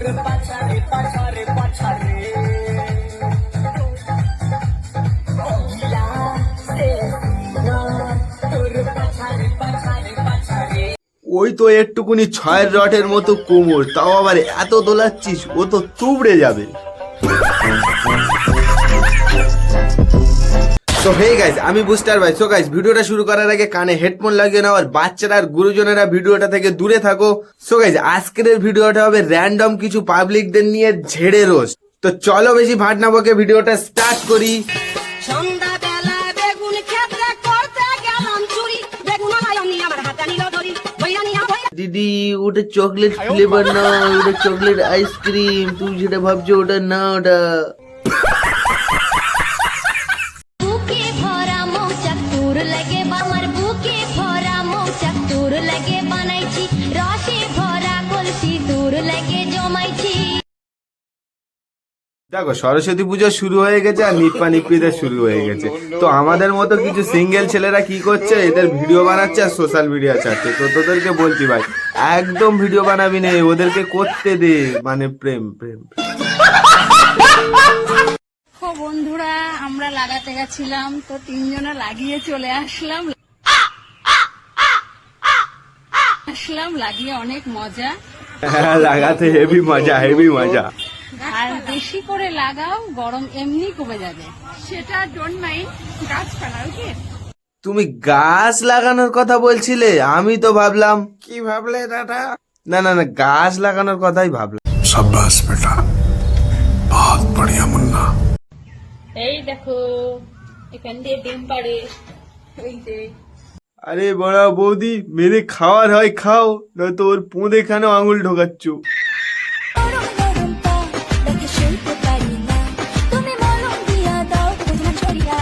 ওই তো একটুকুনি ছয়ের রটের মতো কোমর, তাও আবার এত দোলাচ্ছিস, ও তো তুবড়ে যাবে। তো হে গাইস আমি বুস্টার ভাই। সো গাইস ভিডিওটা শুরু করার আগে কানে হেডফোন লাগিয়ে নাও আর বাচ্চারা আর গুরুজনেরা ভিডিওটা থেকে দূরে থাকো। সো গাইস আজকের ভিডিওটা হবে র্যান্ডম কিছু পাবলিকদের নিয়ে ঝেড়ে রোজ তো চলো বেশি ভাট না বকে ভিডিওটা স্টার্ট করি। দিদি ওটা চকলেট ফ্লেভার না ওটা চকলেট আইসক্রিম তুমি যেটা ভাবছ ওটা না ওটা কলসি লাগে জমাইছি দেখো সরস্বতী পুজো শুরু হয়ে গেছে আর নিপ্পা নিপ্পিদের শুরু হয়ে গেছে। তো আমাদের মতো কিছু সিঙ্গেল ছেলেরা কি করছে? এদের ভিডিও বানাচ্ছে আর সোশ্যাল মিডিয়া ছাড়ছে। তো তোদেরকে বলছি ভাই একদম ভিডিও বানাবি না ওদেরকে করতে দে মানে প্রেম প্রেম। বন্ধুরা আমরা লাগাতে গেছিলাম তো তিনজনে লাগিয়ে চলে আসলাম। আসলাম লাগিয়ে অনেক মজা। হ্যাঁ, লাগাতে হেভি মজা হেভি মজা। আর বেশি করে লাগাও গরম এমনি কমে যাবে। সেটা ডোন্ট মাইন্ড গাছপালা ওকে তুমি গাছ লাগানোর কথা বলছিলে আমি তো ভাবলাম কি ভাবলে দাদা? না না না গাছ লাগানোর কথাই ভাবলাম। সাব্বাস বেটা। বহুত বড়িয়া মুন্না। এই দেখো এখান দিয়ে ডিম পাড়ে। এই যে আরে বড়া বৌদি মেরে খাওয়ার হয় খাও নয়তো ওর পোঁদে কেন আঙুল ঢোকাচ্ছ নরম নরম পা দেখে শুনতে পারি না তুমি মলম দিয়া দাও তোমার ছড়িয়া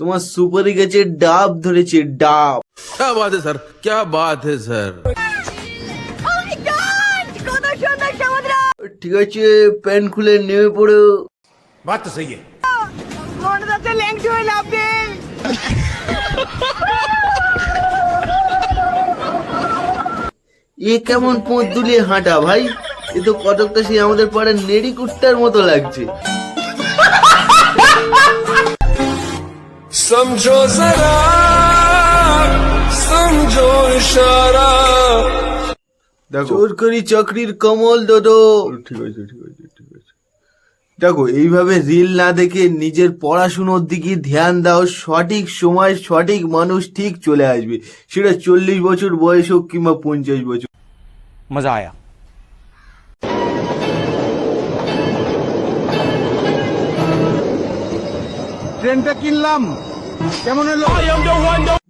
তোমার সুপারি গেছে ডাব ধরেছে ডাব क्या बात है सर क्या बात है सर ঠিক আছে প্যান্ট খুলে নেমে পড়ো बात तो सही है এ কেমন পোঁত দুলিয়ে হাঁটা ভাই? এ তো কতকটা সেই আমাদের পাড়ার নেড়ি কুট্টার মতো লাগছে। সমঝো সমঝো ইশারা দেখো। চাকরির কমল দোদো। ঠিক আছে ঠিক আছে ঠিক আছে। দেখো এইভাবে রিল না দেখে নিজের পড়াশুনোর দিকে ধ্যান দাও সঠিক সময় সঠিক মানুষ ঠিক চলে আসবে। সেটা চল্লিশ বছর বয়স হোক কিংবা পঞ্চাশ বছর। मजा आया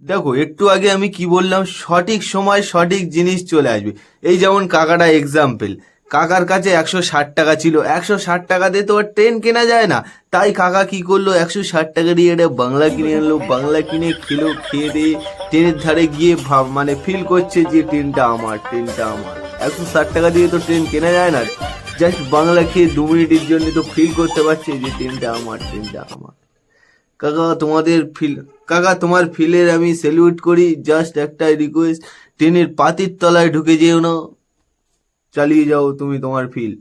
দেখো একটু আগে আমি কি বললাম সঠিক সময় সঠিক জিনিস চলে আসবে এই যেমন কাকাটা এক্সাম্পল কাকার কাছে একশো ষাট টাকা ছিল একশো ষাট টাকা দিয়ে তো আর ট্রেন কেনা যায় না তাই কাকা কি করলো একশো ষাট টাকা দিয়ে একটা বাংলা কিনে আনলো বাংলা কিনে খেলো খেয়ে দিয়ে ট্রেনের ধারে গিয়ে ভাব মানে ফিল করছে যে ট্রেনটা আমার ট্রেনটা আমার একশো ষাট টাকা দিয়ে তো ট্রেন কেনা যায় না। জাস্ট বাংলা খেয়ে দু মিনিটের জন্য তো ফিল করতে পারছি যে ট্রেনটা আমার ট্রেনটা আমার। কাকা, তোমাদের ফিল কাকা, তোমার ফিলের আমি সেলিউট করি। জাস্ট একটা রিকোয়েস্ট ট্রেনের পাতির তলায় ঢুকে যেও না। চালিয়ে যাও তুমি তোমার ফিল